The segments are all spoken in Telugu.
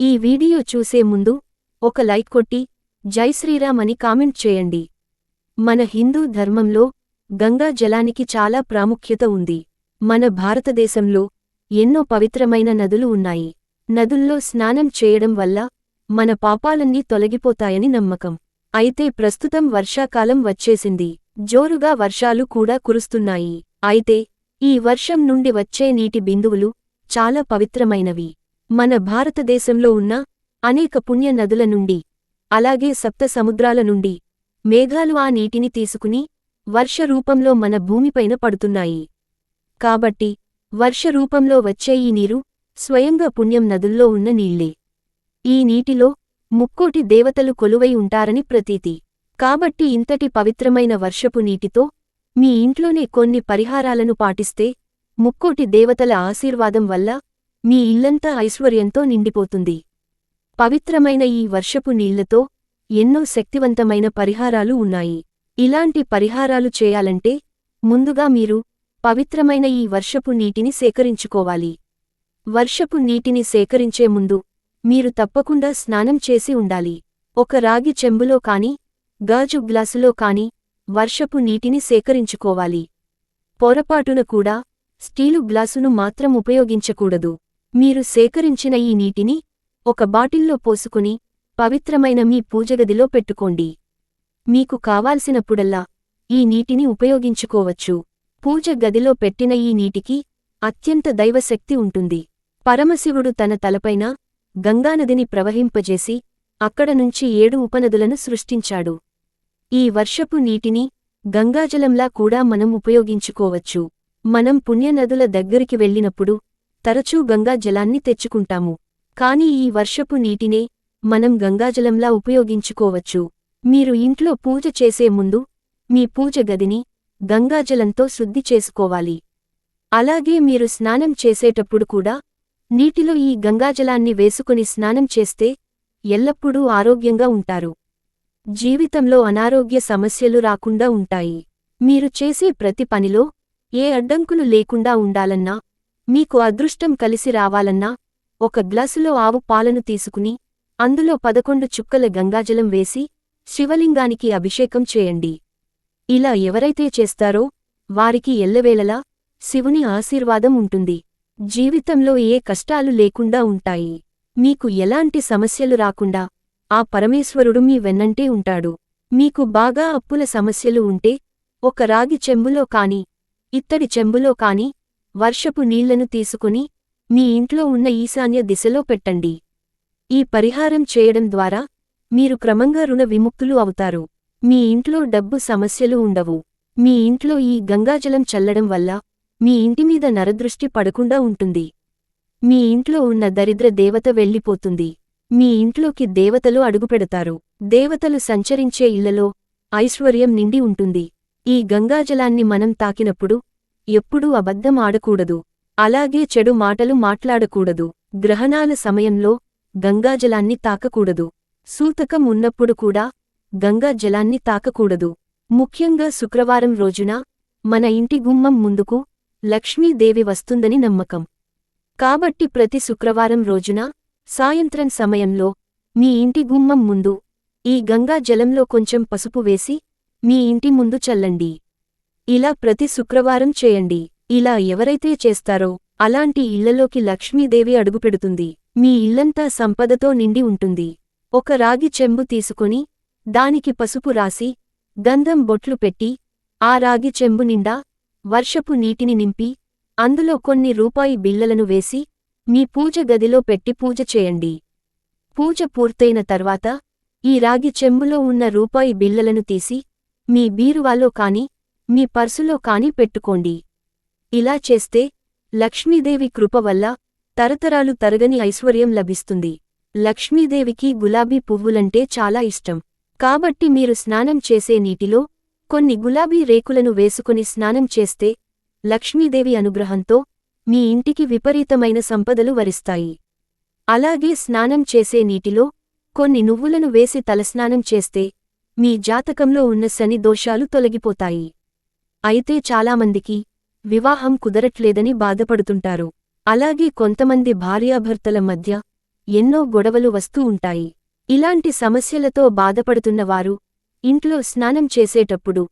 ఈ వీడియో చూసే ముందు ఒక లైక్ కొట్టి జై శ్రీరామ్ అని కామెంట్ చేయండి. మన హిందూ ధర్మంలో గంగా జలానికి చాలా ప్రాముఖ్యత ఉంది. మన భారతదేశంలో ఎన్నో పవిత్రమైన నదులు ఉన్నాయి. నదుల్లో స్నానం చేయడం వల్ల మన పాపాలన్నీ తొలగిపోతాయని నమ్మకం. అయితే ప్రస్తుతం వర్షాకాలం వచ్చేసింది. జోరుగా వర్షాలు కూడా కురుస్తున్నాయి. అయితే ఈ వర్షం నుండి వచ్చే నీటి బిందువులు చాలా పవిత్రమైనవి. మన భారతదేశంలో ఉన్న అనేక పుణ్య నదుల నుండి అలాగే సప్త సముద్రాల నుండి మేఘాలు ఆ నీటిని తీసుకుని వర్ష రూపంలో మన భూమిపైన పడుతున్నాయి. కాబట్టి వర్ష రూపంలో వచ్చే ఈ నీరు స్వయంగా పుణ్యం నదుల్లో ఉన్న నీళ్ళే. ఈ నీటిలో ముక్కోటి దేవతలు కొలువై ఉంటారని ప్రతీతి. కాబట్టి ఇంతటి పవిత్రమైన వర్షపు నీటితో మీ ఇంట్లోనే కొన్ని పరిహారాలను పాటిస్తే ముక్కోటి దేవతల ఆశీర్వాదం వల్ల మీ ఇల్లంతా ఐశ్వర్యంతో నిండిపోతుంది. పవిత్రమైన ఈ వర్షపు నీళ్ళతో ఎన్నో శక్తివంతమైన పరిహారాలు ఉన్నాయి. ఇలాంటి పరిహారాలు చేయాలంటే ముందుగా మీరు పవిత్రమైన ఈ వర్షపు నీటిని సేకరించుకోవాలి. వర్షపు నీటిని సేకరించే ముందు మీరు తప్పకుండా స్నానం చేసి ఉండాలి. ఒక రాగి చెంబులో కాని గాజు గ్లాసులో కాని వర్షపు నీటిని సేకరించుకోవాలి. పొరపాటున కూడా స్టీలు గ్లాసును మాత్రం ఉపయోగించకూడదు. మీరు సేకరించిన ఈ నీటిని ఒక బాటిల్లో పోసుకుని పవిత్రమైన మీ పూజగదిలో పెట్టుకోండి. మీకు కావాల్సినప్పుడల్లా ఈ నీటిని ఉపయోగించుకోవచ్చు. పూజ గదిలో పెట్టిన ఈ నీటికి అత్యంత దైవశక్తి ఉంటుంది. పరమశివుడు తన తలపైన గంగానదిని ప్రవహింపజేసి అక్కడ నుంచి ఏడు ఉపనదులను సృష్టించాడు. ఈ వర్షపు నీటిని గంగాజలంలా కూడా మనం ఉపయోగించుకోవచ్చు. మనం పుణ్యనదుల దగ్గరికి వెళ్ళినప్పుడు తరచూ గంగా జలాన్ని తెచ్చుకుంటాము. కాని ఈ వర్షపు నీటినే మనం గంగాజలంలా ఉపయోగించుకోవచ్చు. మీరు ఇంట్లో పూజ చేసే ముందు మీ పూజ గదిని గంగాజలంతో శుద్ధి చేసుకోవాలి. అలాగే మీరు స్నానం చేసేటప్పుడు కూడా నీటిలో ఈ గంగాజలాన్ని వేసుకుని స్నానం చేస్తే ఎల్లప్పుడూ ఆరోగ్యంగా ఉంటారు. జీవితంలో అనారోగ్య సమస్యలు రాకుండా ఉంటాయి. మీరు చేసే ప్రతి పనిలో ఏ అడ్డంకులు లేకుండా ఉండాలన్నా మీకు అదృష్టం కలిసి రావాలన్నా ఒక గ్లాసులో ఆవు పాలను తీసుకుని అందులో పదకొండు చుక్కల గంగాజలం వేసి శివలింగానికి అభిషేకం చేయండి. ఇలా ఎవరైతే చేస్తారో వారికి ఎల్లవేళలా శివుని ఆశీర్వాదం ఉంటుంది. జీవితంలో ఏ కష్టాలు లేకుండా ఉంటాయి. మీకు ఎలాంటి సమస్యలు రాకుండా ఆ పరమేశ్వరుడు మీ వెన్నంటే ఉంటాడు. మీకు బాగా అప్పుల సమస్యలు ఉంటే ఒక రాగి చెంబులో కాని ఇత్తడి చెంబులో కాని వర్షపు నీళ్ళను తీసుకుని మీ ఇంట్లో ఉన్న ఈశాన్య దిశలో పెట్టండి. ఈ పరిహారం చేయడం ద్వారా మీరు క్రమంగా రుణ విముక్తులు అవుతారు. మీ ఇంట్లో డబ్బు సమస్యలు ఉండవు. మీ ఇంట్లో ఈ గంగాజలం చల్లడం వల్ల మీ ఇంటిమీద నరదృష్టి పడకుండా ఉంటుంది. మీ ఇంట్లో ఉన్న దరిద్ర దేవత వెళ్ళిపోతుంది. మీ ఇంట్లోకి దేవతలు అడుగుపెడతారు. దేవతలు సంచరించే ఇళ్ళలో ఐశ్వర్యం నిండి ఉంటుంది. ఈ గంగాజలాన్ని మనం తాకినప్పుడు ఎప్పుడూ అబద్ధం ఆడకూడదు అలాగే చెడు మాటలు మాట్లాడకూడదు. గ్రహణాల సమయంలో గంగాజలాన్ని తాకకూడదు. సూతకం ఉన్నప్పుడు కూడా గంగా జలాన్ని తాకకూడదు. ముఖ్యంగా శుక్రవారం రోజున మన ఇంటి గుమ్మం ముందుకు లక్ష్మీదేవి వస్తుందని నమ్మకం. కాబట్టి ప్రతి శుక్రవారం రోజున సాయంత్రం సమయంలో మీ ఇంటి గుమ్మం ముందు ఈ గంగా జలంలో కొంచెం పసుపు వేసి మీ ఇంటి ముందు చల్లండి. ఇలా ప్రతి శుక్రవారం చేయండి. ఇలా ఎవరైతే చేస్తారో అలాంటి ఇళ్ళలోకి లక్ష్మీదేవి అడుగుపెడుతుంది. మీ ఇల్లంతా సంపదతో నిండి ఉంటుంది. ఒక రాగి చెంబు తీసుకొని దానికి పసుపు రాసి గంధం బొట్లు పెట్టి ఆ రాగి చెంబు నిండా వర్షపు నీటిని నింపి అందులో కొన్ని రూపాయి బిల్లలను వేసి మీ పూజ గదిలో పెట్టి పూజ చేయండి. పూజ పూర్తయిన తర్వాత ఈ రాగి చెంబులో ఉన్న రూపాయి బిల్లలను తీసి మీ బీరువాలో కాని మీ పర్సులో కాని పెట్టుకోండి. ఇలా చేస్తే లక్ష్మీదేవి కృప వల్ల తరతరాలు తరగని ఐశ్వర్యం లభిస్తుంది. లక్ష్మీదేవికి గులాబీ పువ్వులంటే చాలా ఇష్టం. కాబట్టి మీరు స్నానం చేసే నీటిలో కొన్ని గులాబీ రేకులను వేసుకుని స్నానం చేస్తే లక్ష్మీదేవి అనుగ్రహంతో మీ ఇంటికి విపరీతమైన సంపదలు వరిస్తాయి. అలాగే స్నానం చేసే నీటిలో కొన్ని నువ్వులను వేసి తలస్నానం చేస్తే మీ జాతకంలో ఉన్న శని దోషాలు తొలగిపోతాయి. అయితే చాలామందికి వివాహం కుదరట్లేదని బాధపడుతుంటారు. అలాగే కొంతమంది భార్యాభర్తల మధ్య ఎన్నో గొడవలు వస్తూ ఉంటాయి. ఇలాంటి సమస్యలతో బాధపడుతున్నవారు ఇంట్లో స్నానం చేసేటప్పుడు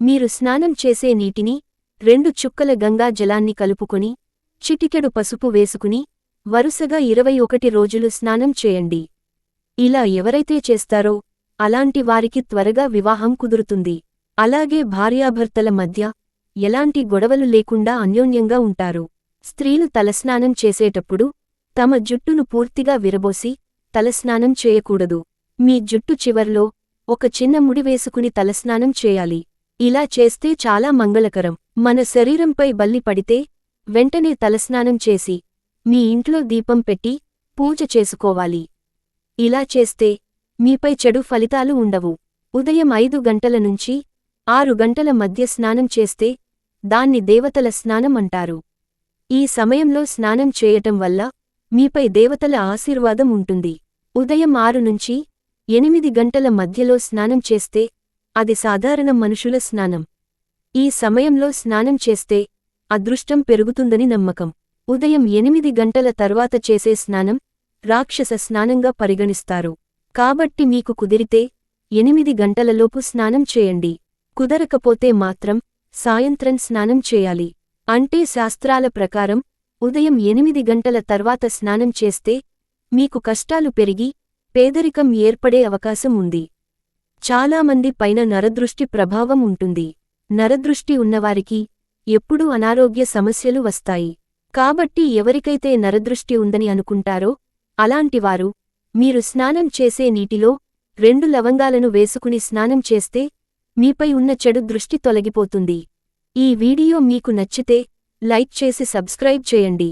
మీరు స్నానం చేసే నీటిని రెండు చుక్కల గంగా జలాన్ని కలుపుకొని చిటికెడు పసుపు వేసుకుని వరుసగా ఇరవై ఒకటి రోజులు స్నానం చేయండి. ఇలా ఎవరైతే చేస్తారో అలాంటి వారికి త్వరగా వివాహం కుదురుతుంది. అలాగే భార్యాభర్తల మధ్య ఎలాంటి గొడవలు లేకుండా అన్యోన్యంగా ఉంటారు. స్త్రీలు తలస్నానం చేసేటప్పుడు తమ జుట్టును పూర్తిగా విరబోసి తలస్నానం చేయకూడదు. మీ జుట్టు చివర్లో ఒక చిన్న ముడి వేసుకుని తలస్నానం చేయాలి. ఇలా చేస్తే చాలా మంగళకరం. మన శరీరంపై బల్లి పడితే వెంటనే తలస్నానం చేసి మీ ఇంట్లో దీపం పెట్టి పూజ చేసుకోవాలి. ఇలా చేస్తే మీపై చెడు ఫలితాలు ఉండవు. ఉదయం ఐదు గంటల నుంచి ఆరు గంటల మధ్య స్నానం చేస్తే దాన్ని దేవతల స్నానం అంటారు. ఈ సమయంలో స్నానం చేయటం వల్ల మీపై దేవతల ఆశీర్వాదం ఉంటుంది. ఉదయం ఆరు నుంచి ఎనిమిది గంటల మధ్యలో స్నానం చేస్తే అది సాధారణ మనుషుల స్నానం. ఈ సమయంలో స్నానం చేస్తే అదృష్టం పెరుగుతుందని నమ్మకం. ఉదయం ఎనిమిది గంటల తర్వాత చేసే స్నానం రాక్షస స్నానంగా పరిగణిస్తారు. కాబట్టి మీకు కుదిరితే ఎనిమిది గంటలలోపు స్నానం చేయండి. కుదరకపోతే మాత్రం సాయంత్రం స్నానం చేయాలి. అంటే శాస్త్రాల ప్రకారం ఉదయం ఎనిమిది గంటల తర్వాత స్నానం చేస్తే మీకు కష్టాలు పెరిగి పేదరికం ఏర్పడే అవకాశం ఉంది. చాలామంది పైన నరదృష్టి ప్రభావం ఉంటుంది. నరదృష్టి ఉన్నవారికి ఎప్పుడూ అనారోగ్య సమస్యలు వస్తాయి. కాబట్టి ఎవరికైతే నరదృష్టి ఉందని అనుకుంటారో అలాంటివారు మీరు స్నానం చేసే నీటిలో రెండు లవంగాలను వేసుకుని స్నానం చేస్తే మీపై ఉన్న చెడు దృష్టి తొలగిపోతుంది. ఈ వీడియో మీకు నచ్చితే లైక్ చేసి సబ్స్క్రైబ్ చేయండి.